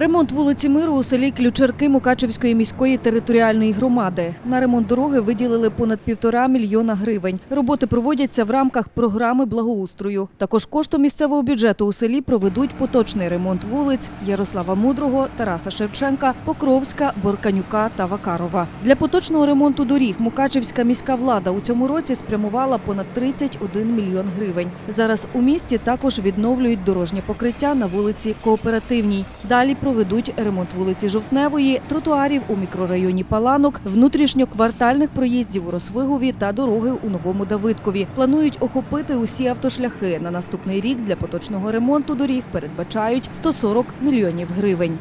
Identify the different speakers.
Speaker 1: Ремонт вулиці Миру у селі Ключерки Мукачевської міської територіальної громади. На ремонт дороги виділили понад півтора мільйона гривень. Роботи проводяться в рамках програми благоустрою. Також коштом місцевого бюджету у селі проведуть поточний ремонт вулиць Ярослава Мудрого, Тараса Шевченка, Покровська, Борканюка та Вакарова. Для поточного ремонту доріг Мукачевська міська влада у цьому році спрямувала понад 31 мільйон гривень. Зараз у місті також відновлюють дорожнє покриття на вулиці Кооперативній. Далі проведуть ремонт вулиці Жовтневої, тротуарів у мікрорайоні Паланок, внутрішньоквартальних проїздів у Росвигові та дороги у Новому Давидкові. Планують охопити усі автошляхи. На наступний рік для поточного ремонту доріг передбачають 140 мільйонів гривень.